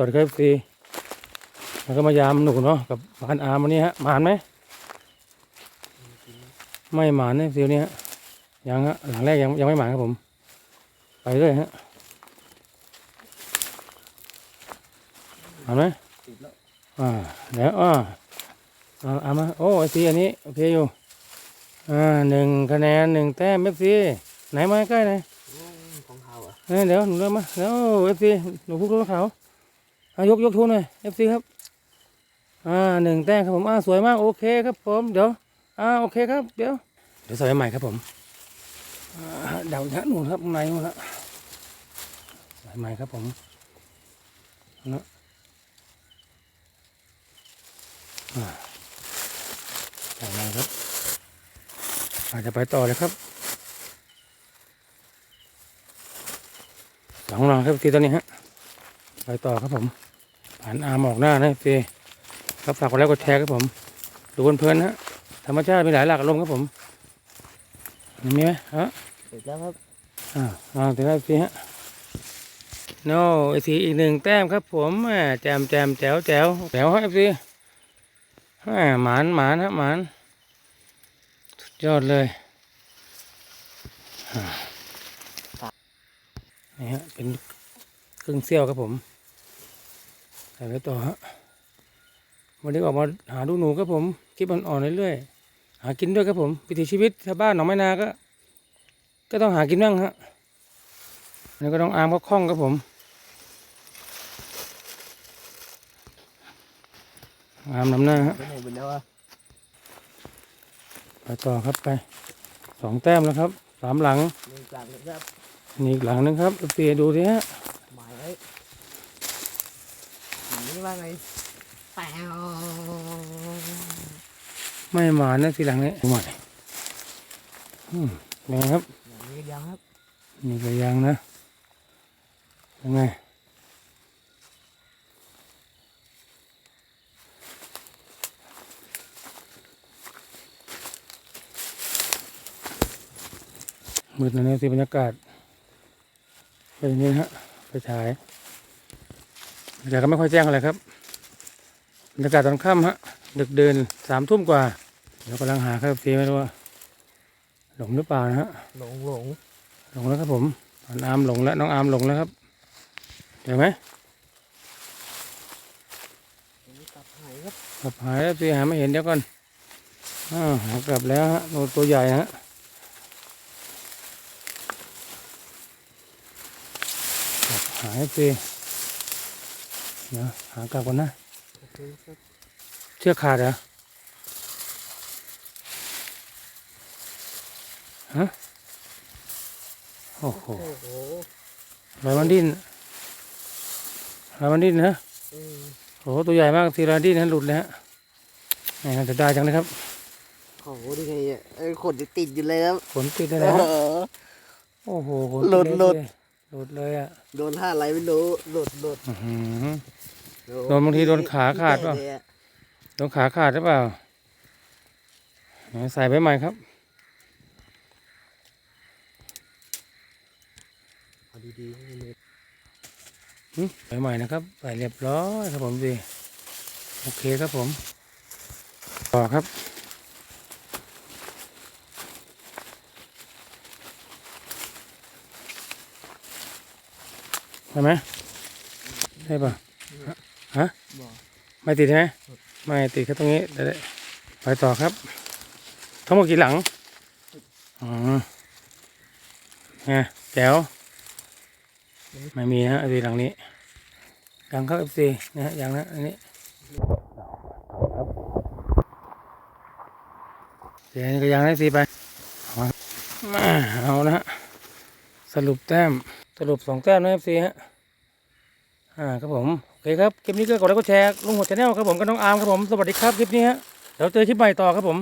วัสดีครับซีแล้วก็มายามหนูเนาะกับบ้านอาร์มวันนี้ฮะหมานไหมไม่หมานเนี่ยซีนี้ฮะยังฮะหลังแรกยังยังไม่หมานครับผม ไปเรื่อยฮะหมานไหมติดแล้วอ่าเดี๋ยวอ่าเอาเอามาโอ้ไอซีอันนี้โอเคอยู่อ่าหนึ่งคะแนนหนึ่งแต้มเอฟซีไหนมาใกล้ไหนอยโอ้ยของเขาอะเอ้ยเดี๋ยวหนูเริ่มมาเดี๋ยวเอฟซีหนูพูดรถเขาอา ยกยกทูหน่อยเอฟซีครับ อ่าหนึ่งแต้มครับผม อ่าสวยมากโอเคครับผมเดี๋ยวอ่าโอเคครับเดี๋ยวเดี๋ยวใส่ใหม่ครับผมอ่าเดาฮะหนูนครับข้างในนู่นละใส่ใหม่ครับผมนะอ่าใส่ใหม่ครับ อาจจะไปต่อเลยครับสองรองครับทีตอนนี้ฮะไปต่อครับผม ผ่านอาร์มออกหน้านะทีครับฝากกดไลค์กดแชร์ครับผมดูเพลินๆฮะธรรมชาติมีหลายหลากอารมณ์ครับผมมีไหมฮะติดแล้วครับอ่าอ่าถึงแล้วทีฮะโน่ไอซีอีกหนึ่งแต้มครับผมแหม่แจมแจมแจ๋วแจ๋วแจ๋วฮะไอซีแหม่หมานหมานฮะหมานสุดยอดเลยอ่านี่ฮะเป็นครึ่งเสี้ยวครับผม ใส่ไว้ต่อฮะวันนี้ออกมาหาดูหนูครับผมคลิปอ่อนๆเรื่อยๆหากินด้วยครับผมวิถีชีวิตชาวบ้านหนองไม้นาก็ ก็ต้องหากินบ้างฮะอันนี่ก็ต้องอาร์มก็คล่องครับผมอาร์มนำหน้าฮะไปไหนไปแล้วอะไปต่อครับไปสองแต้มแล้วครับสามหลังหนึ่งกลางเลยครับนี่อีกหลังหนึงครับเปียดูสิฮะหมายไว้ห นีว่าไงแปวไม่มานะทีหลังนี้ดูใหม่อืมเป็นไงครับอย่างนี้ยังครับนี่ก็ยังนะยังไงมืดหนะเนี่ยสิบรรยากาศเป็นอย่างนี้ฮะไปฉาย บรรยากาศก็ไม่ค่อยแจ้งอะไรครับบรรยากาศตอนค่ำฮะดึกเดินสามทุ่มกว่าเดี๋ยวกำลังหาครับทีไม่รู้ว่าหลงหรือเปล่านะฮะหลงหลงหลงแล้วครับผมน้องอาร์มหลงแล้วน้องอาร์มหลงแล้วครับเห็นไหมอันนี้ตับหายครับขับหายแล้วสิหาไม่เห็นเดี๋ยวก่อนอ้าวหากลับแล้วฮะโนตัวใหญ่ฮะขับหายสิ เดี๋ยวหากลับก่อนนะโอเคครับเชือกขาดเหรอฮะโอ้โหโอ้โหลอยมันดิ้นลอยมันดิ้นนะอืมโอ้โหตัวใหญ่มากทีละดิ้นนะหลุดเลยฮะแหมจะได้จังเลยครับโอ้โหนี่ไงอะไอ้ขนจะติดอยู่เลยครับขนติดเลยนะฮะเออโอ้โหขนหลุดติหลุดเย หลุดเลยอะโดนท่าอะไรไม่รู้หลุดหลุดอื้อหือโดนบางทีโดนขาขาดเปล่าพี่แตกเลยอะโดนขาขาดหรือเปล่าไหนใส่ไปใหม่ครับ เอาดีๆให้เลยหึใส่ใหม่นะครับใส่เรียบร้อยครับผมดีโอเคครับผม ต่อครับ ใช่ไหมใช่ป่ะฮะไม่ติดใช่ไหมไม่ติดแค่ตรงนี้เดี๋ยวไปต่อครับ ทั้งหมดกี่หลังอ๋อไงแจ๋วไม่มีนะฮะสีหลังนี้ยังครับเอฟซีนะฮะยังนะอันนี้ครับเดี๋ยวก็ยังได้สีไปเอาครับมาเอานะฮะสรุปแต้ม สรุปสองแต้มนะเอฟซีฮะอ่าครับผมโอเคครับคลิปนี้ก็กดไลค์กดแชร์ลุงหัวชาแนลครับผมกับน้องอาร์มครับผมสวัสดีครับคลิปนี้ฮะเดี๋ยวเจอคลิปใหม่ต่อครับผม